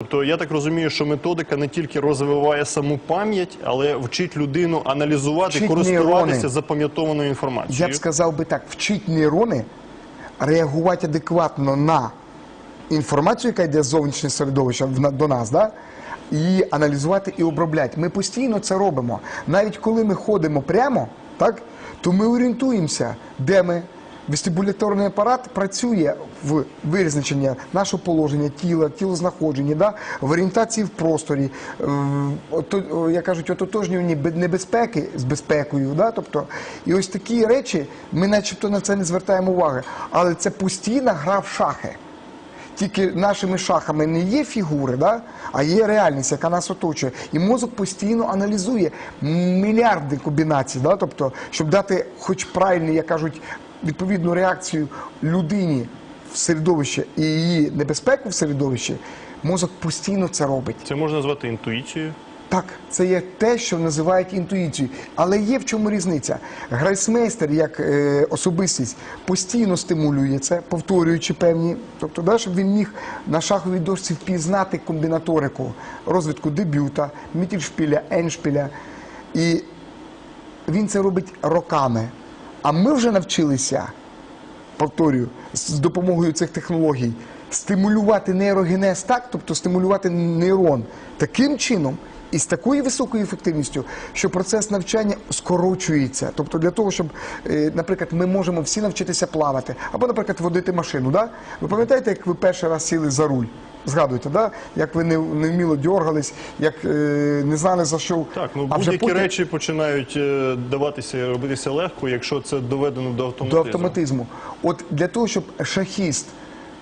Тобто я так розумію, що методика не тільки розвиває саму пам'ять, але вчить людину аналізувати, Вчить користуватися нейрони. запам'ятованою інформацією. Я б сказав би так, вчить нейрони реагувати адекватно на інформацію, яка йде з зовнішнього середовища в на- до нас, да? її аналізувати і обробляти. Ми постійно це робимо. Навіть коли ми ходимо прямо, так, то ми орієнтуємося, де ми. Вестибуляторний апарат працює в визначенні нашого положення тіла, тілознаходження, да? в орієнтації в просторі, як кажуть, ототожнюванні небезпеки з безпекою. Тобто, і ось такі речі, ми начебто на це не звертаємо уваги. Але це постійна гра в шахи. Тільки нашими шахами не є фігури, а є реальність, яка нас оточує. І мозок постійно аналізує мільярди комбінацій, тобто, щоб дати хоч правильну, як кажуть, відповідну реакцію людині в середовище і її небезпеку в середовищі, мозок постійно це робить. Це можна назвати інтуїцією. Так, це є те, що називають інтуїцією. Але є в чому різниця. Грайсмейстер, як е, особистість, постійно стимулює це, повторюючи певні, тобто, да, щоб він міг на шаховій дошці впізнати комбінаторику розвитку дебюта, мітельшпіля, еншпіля. І він це робить роками. А ми вже навчилися повторюю, з допомогою цих технологій стимулювати нейрогенез так, тобто стимулювати нейрон таким чином і з такою високою ефективністю, що процес навчання скорочується. Тобто для того, щоб, е, наприклад, ми можемо всі навчитися плавати, або, наприклад, водити машину. Ви пам'ятаєте, як ви перший раз сіли за руль? Згадуєте, да? як ви не, невміло дьоргались, як е, не знали за що. Так, ну будь-які потім- речі починають е, даватися робитися легко, якщо це доведено до автоматизму. до автоматизму. От для того, щоб шахіст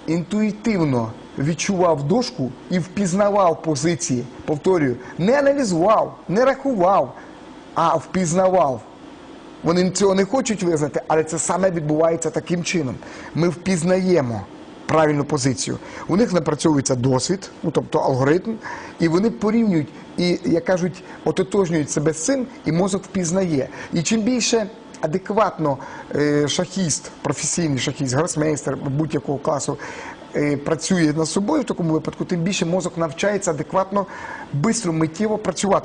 інтуїтивно відчував дошку і впізнавав позиції, повторюю, не аналізував, не рахував, а впізнавав. Вони цього не хочуть визнати, але це саме відбувається таким чином. Ми впізнаємо правильну позицію. У них напрацьовується досвід, ну тобто алгоритм, і вони порівнюють і, як кажуть, ототожнюють себе з цим, і мозок впізнає. І чим більше адекватно е, шахіст, професійний шахіст, гросмейстер будь-якого класу е, працює над собою в такому випадку, тим більше мозок навчається адекватно, швидко, миттєво працювати.